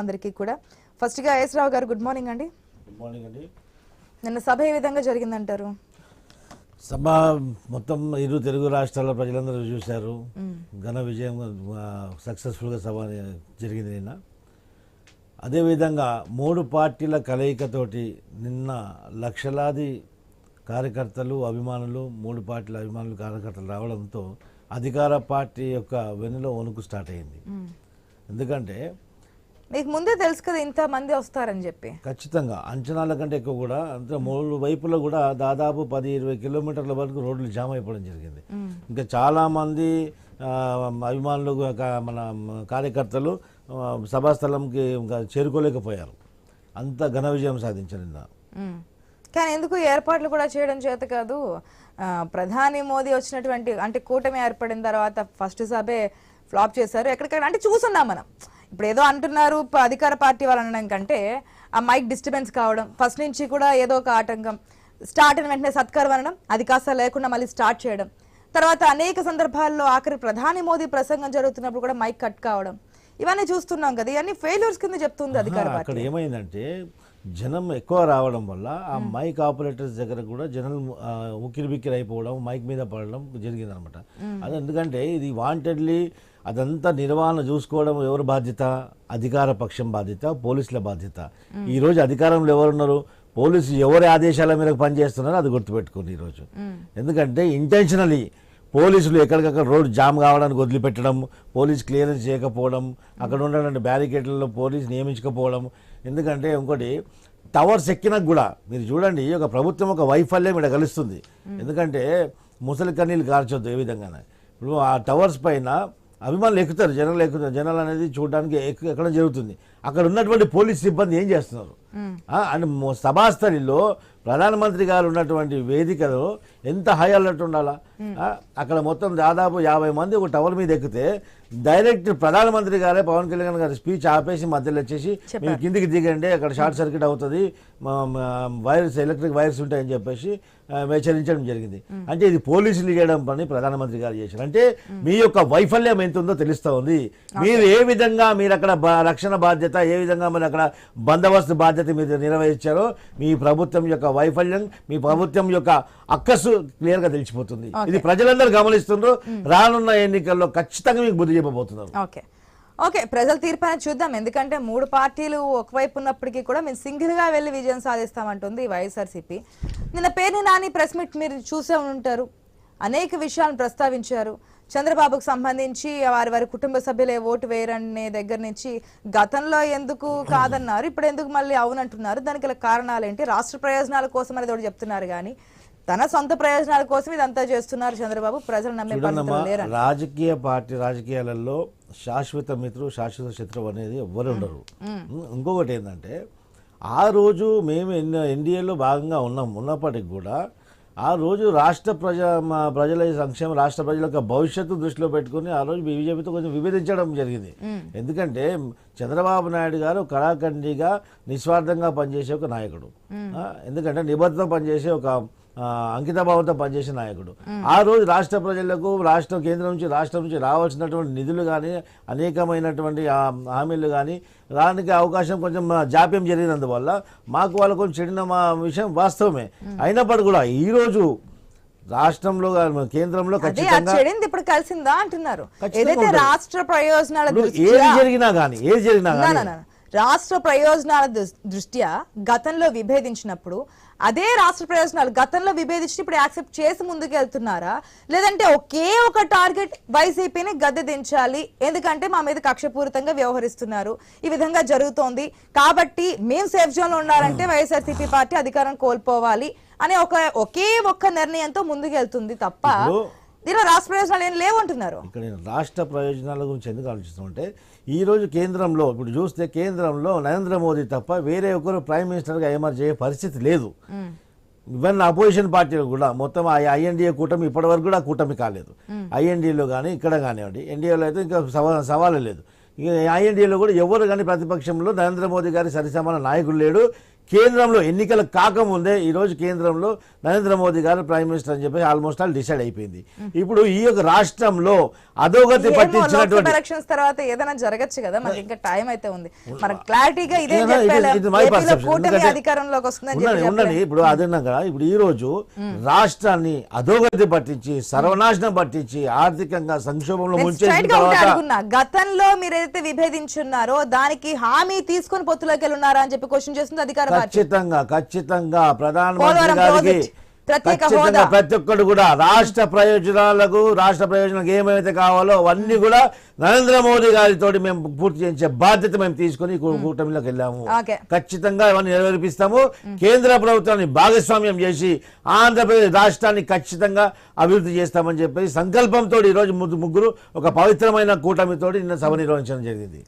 అందరికీ కూడా. ఫస్ట్గా ఎస్ రావు గారు గుడ్ మార్నింగ్ అండి. గుడ్ మార్నింగ్ అండి. నిన్న సభ ఏ విధంగా జరిగిందంటారు? సభ మొత్తం ఇరు తెలుగు రాష్ట్రాల ప్రజలందరూ చూశారు. ఘన విజయం సక్సెస్ఫుల్గా సభ జరిగింది నిన్న. అదేవిధంగా మూడు పార్టీల కలయికతోటి నిన్న లక్షలాది కార్యకర్తలు అభిమానులు మూడు పార్టీల అభిమానులు కార్యకర్తలు రావడంతో అధికార పార్టీ యొక్క వెన్నులో వణుకు స్టార్ట్ అయింది. ఎందుకంటే మీకు ముందే తెలుసు కదా ఇంత మంది వస్తారని చెప్పి. ఖచ్చితంగా. అంచనాల కంటే ఎక్కువ కూడా. అంటే మూడు వైపులో కూడా దాదాపు పది ఇరవై కిలోమీటర్ల వరకు రోడ్లు జామ్ అయిపోవడం జరిగింది. ఇంకా చాలా మంది ఆ, అభిమానులు మన కార్యకర్తలు సభాస్థలంకి ఇంకా చేరుకోలేకపోయారు. అంత ఘన విజయం సాధించారు నిన్న. కానీ ఎందుకు ఏర్పాట్లు కూడా చేయడం చేత కాదు ప్రధాని మోదీ వచ్చినటువంటి అంటే కూటమి ఏర్పడిన తర్వాత ఫస్ట్ సభే ఫ్లాప్ చేశారు. ఎక్కడికక్కడ అంటే చూస్తున్నాం మనం. ఇప్పుడు ఏదో అంటున్నారు అధికార పార్టీ వాళ్ళు అనడం కంటే ఆ మైక్ డిస్టర్బెన్స్ కావడం ఫస్ట్ నుంచి కూడా ఏదో ఒక ఆటంకం. స్టార్ట్ అయిన వెంటనే సత్కారం అనడం అది కాస్త లేకుండా మళ్ళీ స్టార్ట్ చేయడం. తర్వాత అనేక సందర్భాల్లో ఆఖరి ప్రధాని మోదీ ప్రసంగం జరుగుతున్నప్పుడు కూడా మైక్ కట్ కావడం. ఇవన్నీ చూస్తున్నాం కదా ఇవన్నీ ఫెయిల్యూర్స్ కింద చెప్తుంది అధికార అక్కడ ఏమైందంటే జనం ఎక్కువ రావడం వల్ల ఆ మైక్ ఆపరేటర్స్ దగ్గర కూడా జనం ఉక్కిరి బిక్కిరి అయిపోవడం మైక్ మీద పడడం జరిగింది అనమాట అది ఎందుకంటే ఇది వాంటెడ్లీ అదంతా నిర్వహణ చూసుకోవడం ఎవరి బాధ్యత? అధికార పక్షం బాధ్యత పోలీసుల బాధ్యత. ఈ రోజు అధికారంలో ఎవరున్నారు? పోలీసు ఎవరి ఆదేశాల మేరకు పనిచేస్తున్నారో అది గుర్తుపెట్టుకోండి ఈరోజు ఎందుకంటే ఇంటెన్షనలీ పోలీసులు ఎక్కడికక్కడ రోడ్ జామ్ కావడానికి వదిలిపెట్టడం పోలీస్ క్లియరెన్స్ చేయకపోవడం అక్కడ ఉన్నటువంటి బ్యారికేడ్లలో పోలీస్ నియమించకపోవడం. ఎందుకంటే ఇంకోటి టవర్స్ ఎక్కినాక కూడా మీరు చూడండి ఒక ప్రభుత్వం ఒక వైఫల్యం ఇక్కడ కలుస్తుంది. ఎందుకంటే ముసలి కన్నీళ్ళు కార్చొద్దు ఏ విధంగానే. ఇప్పుడు ఆ టవర్స్ పైన అభిమానులు ఎక్కుతారు జనాలు ఎక్కుతారు. జనాలు అనేది చూడడానికి ఎక్కు- ఎక్కడం జరుగుతుంది. అక్కడ ఉన్నటువంటి పోలీస్ సిబ్బంది ఏం చేస్తున్నారు? అండ్ సభాస్థలిలో ప్రధానమంత్రి గారు ఉన్నటువంటి వేదికలో ఎంత హై అలర్ట్ ఉండాలా? అక్కడ మొత్తం దాదాపు యాభై మంది ఒక టవర్ మీద ఎక్కితే డైరెక్ట్ ప్రధానమంత్రి గారే పవన్ కళ్యాణ్ గారి స్పీచ్ ఆపేసి మధ్యలో వచ్చేసి మీరు కిందికి దిగండి అక్కడ షార్ట్ సర్క్యూట్ అవుతుంది వైర్స్ ఎలక్ట్రిక్ వైర్స్ ఉంటాయని చెప్పేసి హెచ్చరించడం జరిగింది. అంటే ఇది పోలీసులు చేయడం పని ప్రధానమంత్రి గారు చేశారు. అంటే మీ యొక్క వైఫల్యం ఎంత ఉందో తెలుస్తా ఉంది. మీరు ఏ విధంగా మీరు అక్కడ రక్షణ బాధ్యత ఏ విధంగా మీరు అక్కడ బందోబస్తు బాధ్యత మీరు నిర్వహించారో మీ ప్రభుత్వం యొక్క వైఫల్యం మీ ప్రభుత్వం యొక్క అక్కసు క్లియర్గా తెలిసిపోతుంది ఇది ప్రజలందరూ గమనిస్తుండ్రు. రానున్న ఎన్నికల్లో ఖచ్చితంగా మీకు బుద్ధి చెప్పబోతున్నారు. ఓకే. ఓకే ప్రజల తీర్పు అనేది చూద్దాం. ఎందుకంటే మూడు పార్టీలు ఒకవైపు ఉన్నప్పటికీ కూడా మేము సింగిల్గా వెళ్ళి విజయం సాధిస్తామంటుంది వైఎస్ఆర్సీపీ. నిన్న పేరుని నాని ప్రెస్ మీట్ మీరు చూసే ఉంటారు. అనేక విషయాలను ప్రస్తావించారు. చంద్రబాబుకు సంబంధించి వారి వారి కుటుంబ సభ్యులే ఓటు వేయరనే దగ్గర నుంచి గతంలో ఎందుకు కాదన్నారు ఇప్పుడు ఎందుకు మళ్ళీ అవునంటున్నారు దానికి కారణాలు ఏంటి? రాష్ట్ర ప్రయోజనాల కోసం అనేది ఒకటి చెప్తున్నారు కానీ తన సొంత ప్రయోజనాల కోసం ఇదంతా చేస్తున్నారు చంద్రబాబు. ప్రజలు నమ్మే రాజకీయ పార్టీ రాజకీయాలలో శాశ్వత మిత్రుడు శాశ్వత శత్రువు అనేది ఎవ్వరు ఉండరు. ఇంకొకటి ఏంటంటే ఆ రోజు మేము ఎన్ ఎన్డీఏలో భాగంగా ఉన్నాం ఉన్నప్పటికి కూడా ఆ రోజు రాష్ట్ర ప్రజ ప్రజల సంక్షేమం రాష్ట్ర ప్రజల యొక్క భవిష్యత్తు దృష్టిలో పెట్టుకుని ఆ రోజు బీజేపీతో కొంచెం విభేదించడం జరిగింది. ఎందుకంటే చంద్రబాబు నాయుడు గారు కళాఖండిగా నిస్వార్థంగా పనిచేసే ఒక నాయకుడు. ఎందుకంటే నిబద్ధత పనిచేసే ఒక అంకితభావంతో పనిచేసే నాయకుడు ఆ రోజు రాష్ట్ర ప్రజలకు రాష్ట్ర కేంద్రం నుంచి రాష్ట్రం నుంచి రావాల్సినటువంటి నిధులు కానీ అనేకమైనటువంటి హామీలు కానీ రానికి అవకాశం కొంచెం జాప్యం జరిగినందువల్ల మాకు వాళ్ళు కొంచెం చెడిన మా విషయం వాస్తవమే అయినప్పటికీ కూడా ఈరోజు రాష్ట్రంలో కేంద్రంలో చెడింది ఇప్పుడు కలిసిందా అంటున్నారు ఏదైతే. రాష్ట్ర ప్రయోజనాల ఏది జరిగినా కానీ ఏది జరిగినా. రాష్ట్ర ప్రయోజనాల దృష్ట్యా గతంలో విభేదించినప్పుడు అదే రాష్ట్ర ప్రయోజనాలు. గతంలో విభేదించి ఇప్పుడు యాక్సెప్ట్ చేసి ముందుకు వెళ్తున్నారా లేదంటే ఒకే ఒక టార్గెట్ వైసీపీని గద్దె దించాలి. ఎందుకంటే మా మీద కక్షపూరితంగా వ్యవహరిస్తున్నారు. ఈ విధంగా జరుగుతోంది. కాబట్టి మేము సేఫ్ జోన్లో ఉండాలంటే వైఎస్ఆర్సీపీ పార్టీ అధికారం కోల్పోవాలి అనే ఒక ఒకే ఒక్క నిర్ణయంతో ముందుకు వెళ్తుంది తప్ప దీనిలో రాష్ట్ర ప్రయోజనాలు ఏం లేవంటున్నారు ఇక్కడ నేను రాష్ట్ర ప్రయోజనాల గురించి ఎందుకు ఆలోచిస్తామంటే ఈ రోజు కేంద్రంలో ఇప్పుడు చూస్తే కేంద్రంలో నరేంద్ర మోదీ తప్ప వేరే ఒకరు ప్రైమ్ మినిస్టర్గా ఎమర్జ్ అయ్యే పరిస్థితి లేదు. ఈవెన్ అపోజిషన్ పార్టీలు కూడా మొత్తం ఐఎన్డీఏ కూటమి ఇప్పటివరకు కూడా కూటమి కాలేదు. ఐఎన్డీఏలో కానీ ఇక్కడ కానివ్వండి ఎన్డీఏలో అయితే ఇంకా సవా సవాలు లేదు. ఇక ఐఎన్డీఏలో కూడా ఎవరు కానీ ప్రతిపక్షంలో నరేంద్ర మోదీ గారి సరిసమాన నాయకుడు లేడు. కేంద్రంలో ఎన్నికలు కాకముందే ఈ రోజు కేంద్రంలో నరేంద్ర మోదీ గారు ప్రైమ్ మినిస్టర్ అని చెప్పి ఆల్మోస్ట్ ఆల్ డిసైడ్ అయిపోయింది. ఇప్పుడు ఈ యొక్క రాష్ట్రంలో అధోగతి పట్టించినటువంటి ఎలక్షన్స్ తర్వాత ఏదైనా జరగచ్చు కదా మనకి ఇంకా టైం అయితే ఉంది. మనకు క్లారిటీగా ఇదే అధికారంలోకి వస్తుందని ఉండండి ఇప్పుడు అదేనా కదా ఇప్పుడు ఈ రోజు రాష్ట్రాన్ని అధోగతి పట్టించి సర్వనాశనం పట్టించి ఆర్థికంగా సంక్షోభంలో ముంచేసిన గతంలో మీరు ఏదైతే విభేదించున్నారో దానికి హామీ తీసుకొని పొత్తులోకి వెళ్ళున్నారా అని చెప్పి క్వశ్చన్ చేస్తుంది అధికార ఖచ్చితంగా ఖచ్చితంగా ప్రధానమంత్రి గారికి ఖచ్చితంగా. ప్రతి ఒక్కరు కూడా రాష్ట్ర ప్రయోజనాలకు రాష్ట్ర ప్రయోజనాలకు ఏమైతే కావాలో అవన్నీ కూడా నరేంద్ర మోదీ గారితో మేము పూర్తి చేయించే బాధ్యత మేము తీసుకొని కూటమిలోకి వెళ్ళాము. ఖచ్చితంగా ఇవన్నీ నెరవేర్పిస్తాము. కేంద్ర ప్రభుత్వాన్ని భాగస్వామ్యం చేసి ఆంధ్రప్రదేశ్ రాష్ట్రాన్ని ఖచ్చితంగా అభివృద్ధి చేస్తామని చెప్పి సంకల్పంతో ఈ రోజు ముగ్గు- ముగ్గురు ఒక పవిత్రమైన కూటమితోటి నిన్న సభ నిర్వహించడం జరిగింది.